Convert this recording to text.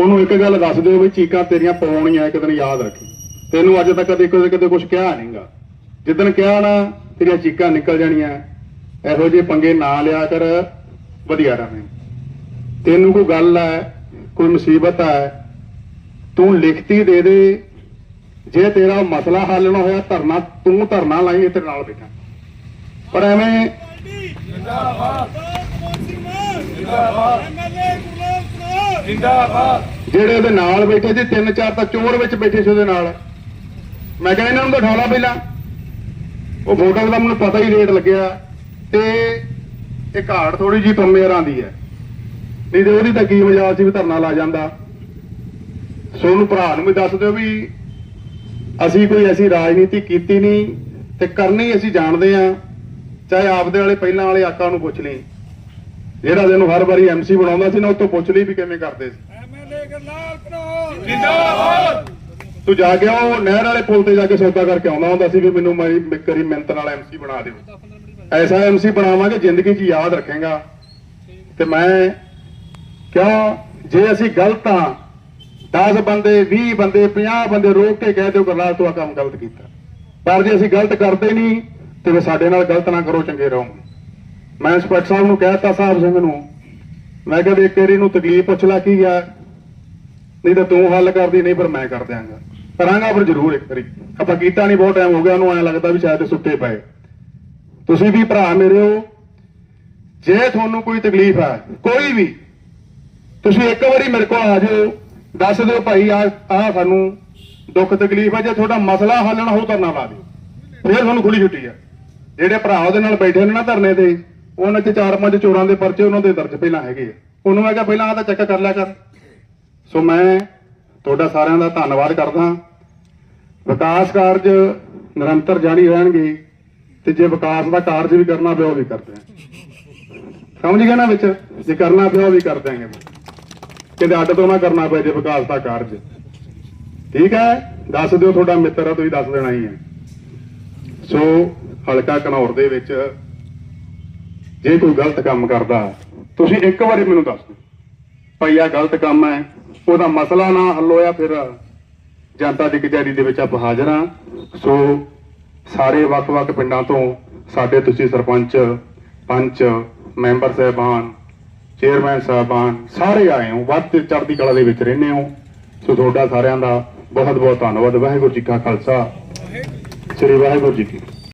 ਉਹਨੂੰ ਇੱਕ ਗੱਲ ਦੱਸ ਦਿਓ ਵੀ ਚੀਕਾਂ ਤੇਰੀਆਂ ਪਵਾਉਣੀਆਂ, ਇੱਕ ਦਿਨ ਯਾਦ ਰੱਖੀ। ਤੈਨੂੰ ਅੱਜ ਤੱਕ ਕਦੇ ਕਦੇ ਕਦੇ ਕੁਝ ਕਿਹਾ ਨਹੀਂਗਾ। ਜਿੱਦਣ ਕਿਹਾ ਨਾ, ਤੇਰੀਆਂ ਚੀਕਾਂ ਨਿਕਲ ਜਾਣੀਆਂ। ਇਹੋ ਜਿਹੇ ਪੰਗੇ ਨਾ ਲਿਆ ਕਰ, ਵਧੀਆ ਰਵੇਂ। ਤੈਨੂੰ ਕੋਈ ਗੱਲ ਹੈ, ਕੋਈ ਮੁਸੀਬਤ ਹੈ, ਤੂੰ ਲਿਖਤੀ ਦੇ ਦੇ। ਜੇ ਤੇਰਾ ਮਸਲਾ ਹੱਲ ਨਾ ਹੋਇਆ, ਧਰਨਾ, ਤੂੰ ਧਰਨਾ ਲਾਈ ਤੇਰੇ ਨਾਲ ਬੈਠਾ। ਪਰ ਐਵੇਂ ਜਿਹੜੇ ਉਹਦੇ ਨਾਲ ਬੈਠੇ ਸੀ, ਤਿੰਨ ਚਾਰ ਤਾਂ ਚੋਰ ਵਿੱਚ ਬੈਠੇ ਸੀ ਉਹਦੇ ਨਾਲ। ਮੈਂ ਕਹਿੰਦਾ ਇਹਨਾਂ ਨੂੰ ਤਾਂ ਠਾਲਾ ਪਹਿਲਾਂ। ਉਹ ਫੋਟੋ ਦਾ ਮੈਨੂੰ ਪਤਾ ਹੀ ਰੇਟ ਲੱਗਿਆ। ਤੇ ਇਹ ਘਾੜ ਥੋੜੀ ਜੀ ਪੰਮੇਰਾਂ ਦੀ ਹੈ। ਨਹੀਂ ਤੇ ਉਹਦੀ ਤਾਂ ਕੀ ਮਜਾਲ ਸੀ ਵੀ ਧਰਨਾ ਲਾ ਜਾਂਦਾ। ਸੋਨੂੰ ਭਰਾ ਨੂੰ ਵੀ ਦੱਸ ਦਿਓ ਵੀ ਅਸੀਂ ਕੋਈ ਐਸੀ ਰਾਜਨੀਤੀ ਕੀਤੀ ਨਹੀਂ ਤੇ ਕਰਨੀ ਅਸੀਂ ਜਾਣਦੇ ਆ ਚਾਹੇ ਆਪਦੇ ਵਾਲੇ, ਪਹਿਲਾਂ ਵਾਲੇ ਆਕਾ ਨੂੰ ਪੁੱਛ ਲਈ। ਜਿਹੜਾ ਜਿਹਨੂੰ ਹਰ ਵਾਰੀ ਐਮਸੀ ਬਣਾਉਂਦਾ ਸੀ ਨਾ ਉਹ ਤੋਂ ਪੁੱਛ ਲਈ ਵੀ ਕਿਵੇਂ ਕਰਦੇ ਸੀ। ਐਮਐਲਏ ਗਰਨਾਲ ਕਰੋ ਤੂੰ ਜਾ ਕੇ ਉਹ ਨਹਿਰ ਵਾਲੇ ਪੁਲ ਤੇ ਜਾ ਕੇ ਸੌਦਾ ਕਰਕੇ ਆਉਂਦਾ ਹੁੰਦਾ ਸੀ ਵੀ ਮੈਨੂੰ ਮੇਰੀ ਕਰੀ ਮਿਹਨਤ ਨਾਲ ਐਮਸੀ ਬਣਾ ਦਿਓ। ਐਸਾ ਐਮਸੀ ਬਣਾਵਾਂਗੇ ਜ਼ਿੰਦਗੀ 'ਚ ਯਾਦ ਰੱਖੇਗਾ। ਤੇ ਮੈਂ ਕਿਉਂ ਜੇ ਅਸੀਂ ਗਲਤ ਆ 10 ਬੰਦੇ 20 ਬੰਦੇ 50 ਬੰਦੇ ਰੋਕ ਕੇ ਕਹਿ ਦਿਓ ਗਰਨਾਲ ਤੂੰ ਆ ਕੰਮ ਗਲਤ ਕੀਤਾ। ਪਰ ਜੇ ਅਸੀਂ ਗਲਤ ਕਰਦੇ ਨਹੀਂ ਤੇ ਫਿਰ ਸਾਡੇ ਨਾਲ ਗਲਤ ਨਾ ਕਰੋ ਚੰਗੇ ਰਹੋ ਮੈਂ ਇੰਸਪੈਕਟਰ ਸਾਹਿਬ ਨੂੰ ਕਹਿਤਾ ਸਾਹਿਬ ਸਿੰਘ ਨੂੰ। ਮੈਂ ਕਿਹਾ ਵੀ ਇੱਕ ਵਾਰੀ ਨੂੰ ਤਕਲੀਫ ਪੁੱਛ ਲੈ ਕੀ ਆ। ਨਹੀਂ ਤਾਂ ਤੂੰ ਹੱਲ ਕਰਦੀ, ਨਹੀਂ ਪਰ ਮੈਂ ਕਰ ਦਿਆਂਗਾ। ਕਰਾਂਗਾ ਪਰ ਜ਼ਰੂਰ ਇੱਕ ਵਾਰੀ। ਆਪਾਂ ਕੀਤਾ ਨਹੀਂ, ਬਹੁਤ ਟਾਈਮ ਹੋ ਗਿਆ, ਉਹਨੂੰ ਐਂ ਲੱਗਦਾ ਵੀ ਸ਼ਾਇਦ ਇਹ ਸੁੱਤੇ ਪਏ। ਤੁਸੀਂ ਵੀ ਭਰਾ ਮੇਰੇ ਹੋ। ਜੇ ਤੁਹਾਨੂੰ ਕੋਈ ਤਕਲੀਫ ਹੈ ਕੋਈ ਵੀ, ਤੁਸੀਂ ਇੱਕ ਵਾਰੀ ਮੇਰੇ ਕੋਲ ਆ ਜਾਓ ਦੱਸ ਦਿਓ ਭਾਈ, ਆ ਆ ਸਾਨੂੰ ਦੁੱਖ ਤਕਲੀਫ ਹੈ ਜੇ ਤੁਹਾਡਾ ਮਸਲਾ ਹੱਲ ਨਾ ਹੋ ਤਾਂ ਨਾ ਲਾ ਦਿਓ। ਫਿਰ ਤੁਹਾਨੂੰ ਖੁੱਲੀ ਛੁੱਟੀ ਆ। ਜਿਹੜੇ ਭਰਾ ਉਹਦੇ ਨਾਲ ਬੈਠੇ ਨੇ ਨਾ ਧਰਨੇ ਤੇ ਉਹਨਾਂ 'ਚ ਚਾਰ ਪੰਜ ਚੋਰਾਂ ਦੇ ਪਰਚੇ ਉਹਨਾਂ ਦੇ ਦਰਜ ਪਹਿਲਾਂ ਹੈਗੇ ਆ। ਉਹਨੂੰ ਮੈਂ ਕਿਹਾ, ਪਹਿਲਾਂ ਆ ਤਾਂ ਚੈੱਕ ਕਰ ਲਿਆ ਕਰ। ਸੋ ਮੈਂ ਤੁਹਾਡਾ ਸਾਰਿਆਂ ਦਾ ਧੰਨਵਾਦ ਕਰਦਾ। ਵਿਕਾਸ ਕਾਰਜ ਨਿਰੰਤਰ ਜਾਰੀ ਰਹਿਣਗੇ ਤੇ ਜੇ ਵਿਕਾਸ ਦਾ ਕਾਰਜ ਵੀ ਕਰਨਾ ਪਿਆ, ਉਹ ਵੀ ਕਰਦੇ ਆ। ਸਮਝ ਗਏ ਨਾ ਵਿੱਚ? ਜੇ ਕਰਨਾ ਪਿਆ, ਉਹ ਵੀ ਕਰ ਦਿਆਂਗੇ। ਕਿਤੇ ਅੱਡ ਤੋਂ ਨਾ ਕਰਨਾ ਪਏ ਜੇ ਵਿਕਾਸ ਦਾ ਕਾਰਜ। ਠੀਕ ਹੈ? ਦੱਸ ਦਿਓ, ਤੁਹਾਡਾ ਮਿੱਤਰ ਆ, ਤੁਸੀਂ ਦੱਸ ਦੇਣਾ ਹੀ ਹੈ ਸੋ ਹਲਕਾ ਕਨੌਰ ਦੇ ਵਿੱਚ ਜੇ ਕੋਈ ਗਲਤ ਕੰਮ ਕਰਦਾ, ਤੁਸੀਂ ਇੱਕ ਵਾਰੀ ਮੈਨੂੰ ਦੱਸ ਦਿਓ। ਭਾਈ ਆ ਗਲਤ ਕੰਮ ਹੈ, ਉਹਦਾ ਮਸਲਾ ਨਾ ਹੱਲ ਹੋਇਆ ਫਿਰ ਜਨਤਾ ਦੀ ਕਚਹਿਰੀ ਦੇ ਵਿੱਚ ਆਪ ਹਾਜ਼ਰ ਹਾਂ। ਸੋ ਸਾਰੇ ਵੱਖ-ਵੱਖ ਪਿੰਡਾਂ ਤੋਂ ਸਾਡੇ ਤੁਸੀਂ ਸਰਪੰਚ, ਪੰਚ, ਮੈਂਬਰ ਸਾਹਿਬਾਨ, ਚੇਅਰਮੈਨ ਸਾਹਿਬਾਨ, ਸਾਰੇ ਆਏ ਹੋ। ਵੱਧ ਚੜ੍ਹਦੀ ਕਲਾ ਦੇ ਵਿੱਚ ਰਹਿੰਦੇ ਹੋ। ਸੋ ਤੁਹਾਡਾ ਸਾਰਿਆਂ ਦਾ ਬਹੁਤ ਬਹੁਤ ਧੰਨਵਾਦ। ਵਾਹਿਗੁਰੂ ਜੀ ਕਾ ਖਾਲਸਾ। ਸ੍ਰੀ ਵਾਹਿਗੁਰੂ ਜੀ ਕੀ